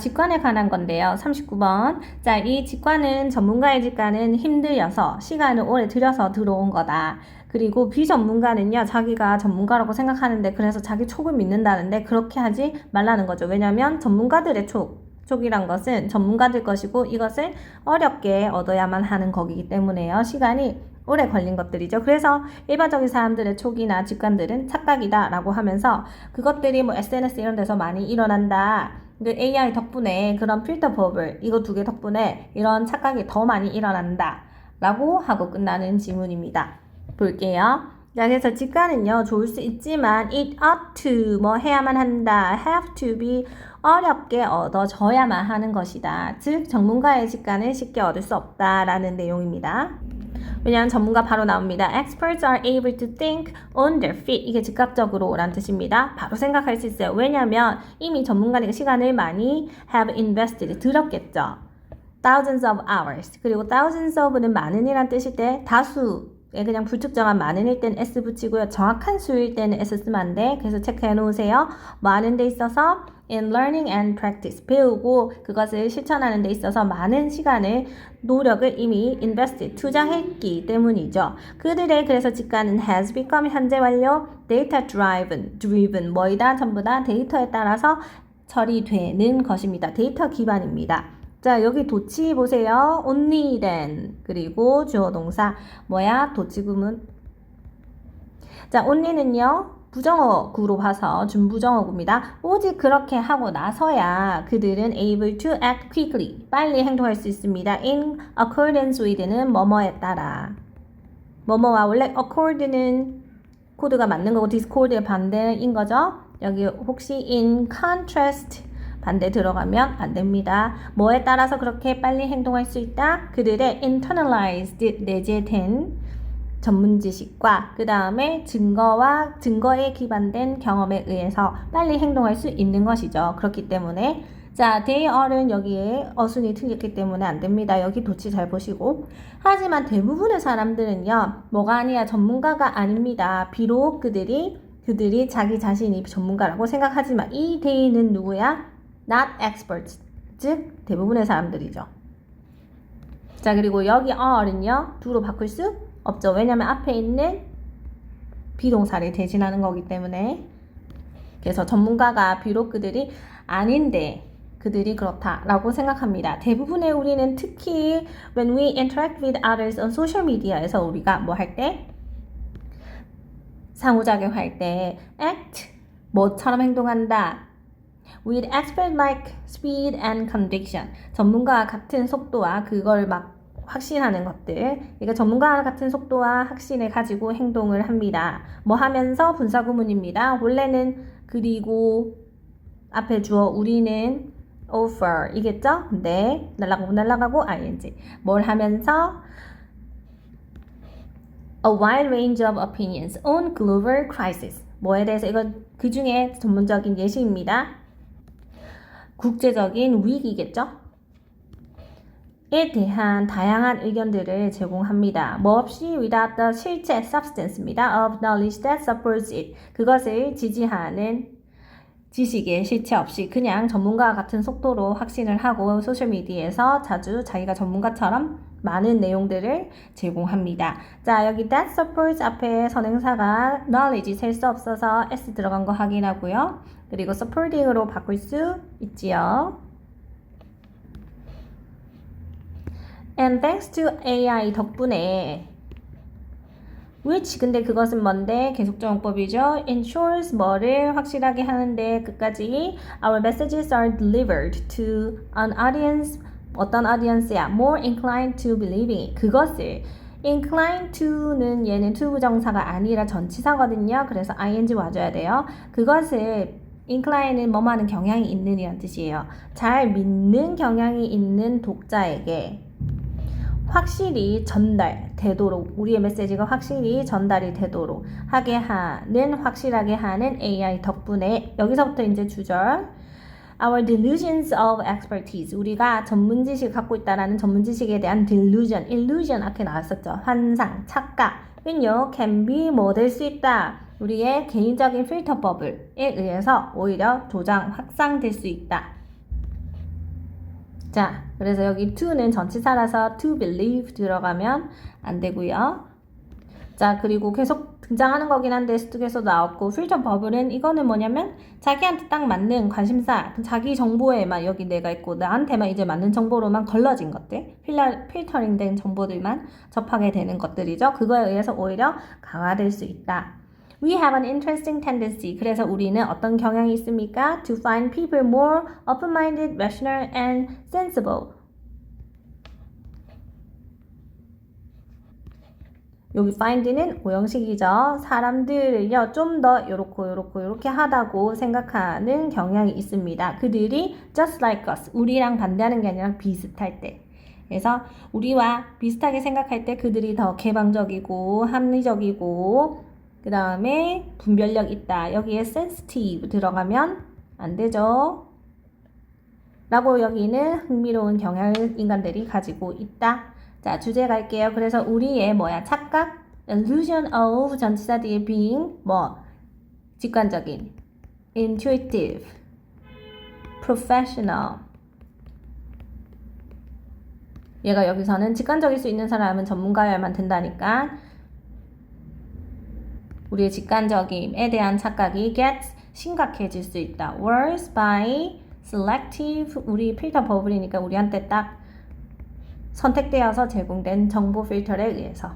직관에 관한 건데요. 39번. 자, 이 직관은 전문가의 직관은 힘들여서 시간을 오래 들여서 들어온 거다. 그리고 비전문가는요, 자기가 전문가라고 생각하는데 그래서 자기 촉을 믿는다는데 그렇게 하지 말라는 거죠. 왜냐면 전문가들의 촉, 촉이란 것은 전문가들 것이고 이것을 어렵게 얻어야만 하는 거기기 때문에요. 시간이 오래 걸린 것들이죠. 그래서 일반적인 사람들의 촉이나 직관들은 착각이다 라고 하면서 그것들이 뭐 SNS 이런 데서 많이 일어난다. 그 AI 덕분에 그런 필터 버블 이거 두 개 덕분에 이런 착각이 더 많이 일어난다. 라고 하고 끝나는 지문입니다. 볼게요. 자, 그래서 직관은요, 좋을 수 있지만, it ought to, 뭐, 해야만 한다, have to be, 어렵게 얻어져야만 하는 것이다. 즉, 전문가의 직관을 쉽게 얻을 수 없다라는 내용입니다. 왜냐하면 전문가 바로 나옵니다. Experts are able to think on their feet. 이게 즉각적으로 라는 뜻입니다. 바로 생각할 수 있어요. 왜냐하면 이미 전문가니까 시간을 많이 have invested, 들었겠죠. thousands of hours. 그리고 thousands of는 많은이란 뜻일 때 다수 예, 그냥 불특정한 많은일 땐 s 붙이고요. 정확한 수일 때는 s 쓰면 안 돼. 그래서 체크해 놓으세요. 많은 데 있어서 in learning and practice 배우고 그것을 실천하는 데 있어서 많은 시간을 노력을 이미 invested 투자했기 때문이죠. 그들의 그래서 직관은 has become 현재 완료 data driven driven 뭐이다 전부 다 데이터에 따라서 처리되는 것입니다. 데이터 기반입니다. 자, 여기 도치 보세요. only then. 그리고 주어 동사. 뭐야? 도치 구문. 자, only는요. 부정어 구로 봐서 준부정어구입니다. 오직 그렇게 하고 나서야 그들은 able to act quickly. 빨리 행동할 수 있습니다. in accordance with는 뭐뭐에 따라. 뭐뭐와 원래 accord는 코드가 맞는 거고 discord의 반대인 거죠. 여기 혹시 in contrast 반대 들어가면 안 됩니다. 뭐에 따라서 그렇게 빨리 행동할 수 있다? 그들의 internalized 내재된 전문 지식과 그 다음에 증거와 증거에 기반된 경험에 의해서 빨리 행동할 수 있는 것이죠. 그렇기 때문에 자, they are는 여기에 어순이 틀렸기 때문에 안 됩니다. 여기 도치 잘 보시고. 하지만 대부분의 사람들은요, 뭐가 아니야, 전문가가 아닙니다. 비록 그들이, 그들이 자기 자신이 전문가라고 생각하지만 이 they는 누구야? not experts. 즉, 대부분의 사람들이죠. 자, 그리고 여기 are는요, do로 바꿀 수 없죠. 왜냐면 앞에 있는 비동사를 대신하는 거기 때문에. 그래서 전문가가 비록 그들이 아닌데, 그들이 그렇다라고 생각합니다. 대부분의 우리는 특히 when we interact with others on social media에서 우리가 뭐 할 때? 상호작용 할 때 act 뭐처럼 행동한다. with expert like speed and conviction. 전문가와 같은 속도와 그걸 막 확신하는 것들. 그러니까 전문가와 같은 속도와 확신을 가지고 행동을 합니다. 뭐 하면서 분사 구문입니다. 원래는 그리고 앞에 주어 우리는 offer 이겠죠? 네. 날라가고 날라가고 ing. 뭘 하면서 a wide range of opinions on global crisis. 뭐에 대해서 이건 그 중에 전문적인 예시입니다. 국제적인 위기겠죠? 에 대한 다양한 의견들을 제공합니다. 뭐 없이 without the 실제 substance입니다. of knowledge that supports it. 그것을 지지하는 지식의 실체 없이 그냥 전문가와 같은 속도로 확신을 하고 소셜미디어에서 자주 자기가 전문가처럼 많은 내용들을 제공합니다. 자, 여기 that supports 앞에 선행사가 knowledge 셀 수 없어서 s 들어간 거 확인하고요. 그리고 supporting으로 바꿀 수 있지요. And thanks to AI 덕분에 which 근데 그것은 뭔데 계속적용법이죠. ensures 뭐를 확실하게 하는데 끝까지 our messages are delivered to an audience 어떤 audience야 more inclined to believing. 그것을 inclined to는 얘는 to 부정사가 아니라 전치사거든요. 그래서 ing 와줘야 돼요. 그것을 incline은 뭐뭐 하는 경향이 있는 이란 뜻이에요. 잘 믿는 경향이 있는 독자에게 확실히 전달되도록 우리의 메시지가 확실히 전달이 되도록 하게 하는 확실하게 하는 AI 덕분에 여기서부터 이제 주절 Our delusions of expertise 우리가 전문 지식을 갖고 있다라는 전문 지식에 대한 delusion, illusion 앞에 나왔었죠. 환상, 착각은요 can be 뭐 될 수 있다. 우리의 개인적인 필터 버블에 의해서 오히려 조장, 확산될 수 있다. 자, 그래서 여기 to는 전치사라서 to believe 들어가면 안 되고요. 자, 그리고 계속 등장하는 거긴 한데 습득에서 나왔고 필터 버블은 이거는 뭐냐면 자기한테 딱 맞는 관심사, 자기 정보에만 여기 내가 있고 나한테만 이제 맞는 정보로만 걸러진 것들, 필라, 필터링된 정보들만 접하게 되는 것들이죠. 그거에 의해서 오히려 강화될 수 있다. We have an interesting tendency. 그래서 우리는 어떤 경향이 있습니까? To find people more open-minded, rational, and sensible. 여기 find는 오형식이죠. 사람들을요, 좀 더 요렇고 요렇고 요렇게 하다고 생각하는 경향이 있습니다. 그들이 just like us, 우리랑 반대하는 게 아니라 비슷할 때. 그래서 우리와 비슷하게 생각할 때 그들이 더 개방적이고 합리적이고 그 다음에 분별력 있다. 여기에 sensitive 들어가면 안 되죠. 라고 여기는 흥미로운 경향을 인간들이 가지고 있다. 자, 주제 갈게요. 그래서 우리의 뭐야? 착각? illusion of 전치사 뒤에 being 뭐? 직관적인 intuitive professional 얘가 여기서는 직관적일 수 있는 사람은 전문가여야만 된다니까 우리의 직관적임에 대한 착각이 gets 심각해질 수 있다. worse by selective 우리 필터 버블이니까 우리한테 딱 선택되어서 제공된 정보 필터에 의해서